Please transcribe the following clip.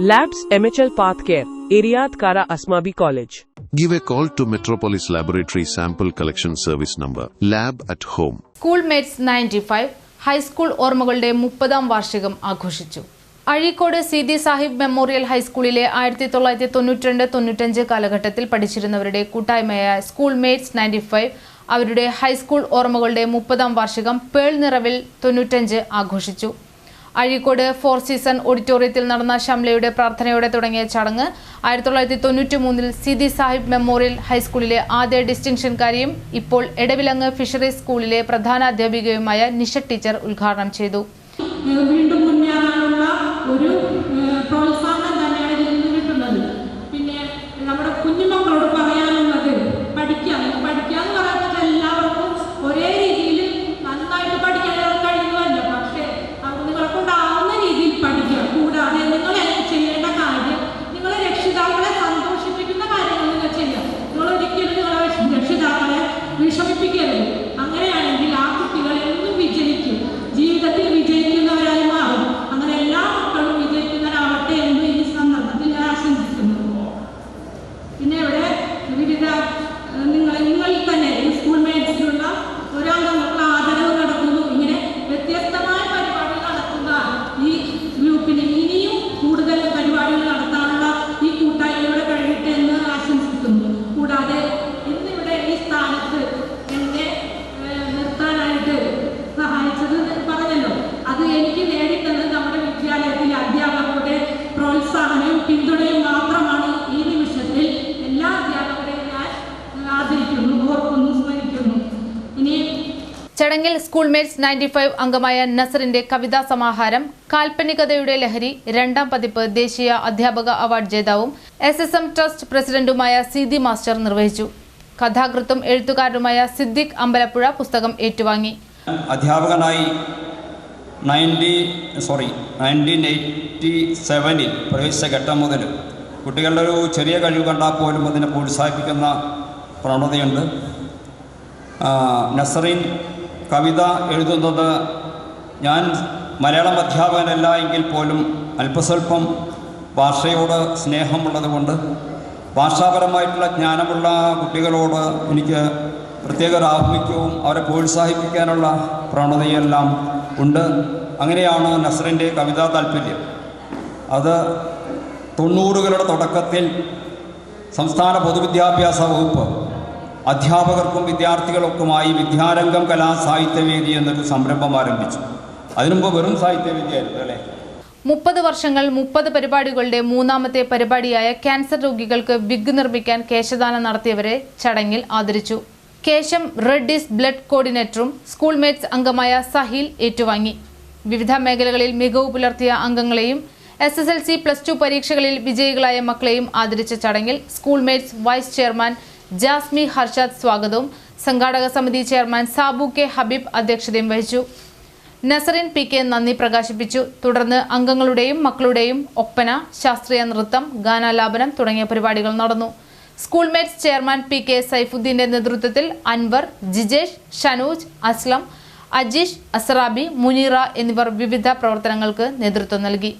Labs MHL Path Care, Iriad Kara Asmabi College. Give a call to Metropolis Laboratory Sample Collection Service number, lab at home. School mates ninety five high school ഓർമ്മകളുടെ മുപ്പതാം വാർഷികം ആഘോഷിച്ചു Azhikode Seethi Sahib memorial ഹൈസ്കൂളിലെ ആയിരത്തി തൊള്ളായിരത്തി തൊണ്ണൂറ്റിരണ്ട് തൊണ്ണൂറ്റഞ്ച് കാലഘട്ടത്തിൽ പഠിച്ചിരുന്നവരുടെ കൂട്ടായ്മയായ സ്കൂൾ മേറ്റ്സ് നയന്റി ഫൈവ് അവരുടെ ഹൈസ്കൂൾ ഓർമ്മകളുടെ മുപ്പതാം വാർഷികം പേൾ നിറവിൽ തൊണ്ണൂറ്റഞ്ച് ആഘോഷിച്ചു അഴീക്കോട് ഫോർ സീസൺ ഓഡിറ്റോറിയത്തിൽ നടന്ന ഷംലയുടെ പ്രാർത്ഥനയോടെ തുടങ്ങിയ ചടങ്ങ് ആയിരത്തി തൊള്ളായിരത്തി തൊണ്ണൂറ്റി മൂന്നിൽ സിദി സാഹിബ് മെമ്മോറിയൽ ഹൈസ്കൂളിലെ ആദ്യ ഡിസ്റ്റിങ്ഷൻകാരിയും ഇപ്പോൾ എടവിലങ്ങ് ഫിഷറീസ് സ്കൂളിലെ പ്രധാന അധ്യാപികയുമായ നിഷ ടീച്ചർ ഉദ്ഘാടനം ചെയ്തു. we shall be beginning. ചടങ്ങിൽ സ്കൂൾമേറ്റ്സ് നയന്റി ഫൈവ് അംഗമായ നസറിന്റെ കവിതാ സമാഹാരം കാൽപ്പനികതയുടെ ലഹരി രണ്ടാം പതിപ്പ് ദേശീയ അധ്യാപക അവാർഡ് ജേതാവും എസ് എസ് എം ട്രസ്റ്റ് പ്രസിഡന്റുമായ സിദി മാസ്റ്റർ നിർവഹിച്ചു. കഥാകൃത്തും എഴുത്തുകാരനുമായ സിദ്ദിഖ് അമ്പലപ്പുഴ പുസ്തകം ഏറ്റുവാങ്ങി. അധ്യാപകനായി നയന്റി സോറി നയന്റീൻ എയ്റ്റി സെവനിൽ പ്രവേശിച്ച ഘട്ടം മുതൽ കുട്ടികളുടെ ഒരു ചെറിയ കഴിവ് കണ്ടാൽ പോലും അതിനെ പ്രോത്സാഹിപ്പിക്കുന്ന പ്രവണതയുണ്ട്. നസറിൻ കവിത എഴുതുന്നത് ഞാൻ മലയാളം അധ്യാപകനല്ല എങ്കിൽ പോലും അല്പസ്വല്പം ഭാഷയോട് സ്നേഹമുള്ളതുകൊണ്ട് ഭാഷാപരമായിട്ടുള്ള ജ്ഞാനമുള്ള കുട്ടികളോട് എനിക്ക് പ്രത്യേക ഒരു ആഭിമുഖ്യവും അവരെ പ്രോത്സാഹിപ്പിക്കാനുള്ള പ്രവണതയെല്ലാം ഉണ്ട്. അങ്ങനെയാണ് നസറിന്റെ കവിതാ താല്പര്യം. അത് തൊണ്ണൂറുകളുടെ തുടക്കത്തിൽ സംസ്ഥാന പൊതുവിദ്യാഭ്യാസ വകുപ്പ് അധ്യാപകർക്കും വിദ്യാർത്ഥികൾക്കുമായി വിദ്യാരംഗം കലാ സാഹിത്യവേദി എന്നൊരു സംരംഭം ആരംഭിച്ചു. അതിനുമുമ്പ് വെറും സാഹിത്യവേദിയായിരുന്നു അല്ലേ? മുപ്പത് വർഷങ്ങൾ മുപ്പത് പരിപാടികളുടെ മൂന്നാമത്തെ പരിപാടിയായ ക്യാൻസർ രോഗികൾക്ക് വിഗ് നിർമ്മിക്കാൻ കേശദാനം നടത്തിയവരെ ചടങ്ങിൽ ആദരിച്ചു. കേശം റെഡ്ഡിസ് ബ്ലഡ് കോർഡിനേറ്ററും സ്കൂൾമേറ്റ്സ് അംഗമായ സഹീൽ ഏറ്റുവാങ്ങി. വിവിധ മേഖലകളിൽ മികവ് പുലർത്തിയ അംഗങ്ങളെയും S S L C plus two പരീക്ഷകളിൽ വിജയികളായ മക്കളെയും ആദരിച്ച ചടങ്ങിൽ school mates vice chairman Jasmi Harshad സ്വാഗതവും. സംഘാടക സമിതി ചെയർമാൻ സാബു കെ ഹബീബ് അധ്യക്ഷതയും വഹിച്ചു. നസറിൻ പി കെ നന്ദി പ്രകാശിപ്പിച്ചു. തുടർന്ന് അംഗങ്ങളുടെയും മക്കളുടെയും ഒപ്പന ശാസ്ത്രീയ നൃത്തം ഗാനാലാപനം തുടങ്ങിയ പരിപാടികൾ നടന്നു. School mates chairman P K സൈഫുദ്ദീന്റെ നേതൃത്വത്തിൽ അൻവർ ജിജേഷ് ഷനൂജ് അസ്ലം അജീഷ് അസറാബി മുനീറ എന്നിവർ വിവിധ പ്രവർത്തനങ്ങൾക്ക് നേതൃത്വം നൽകി.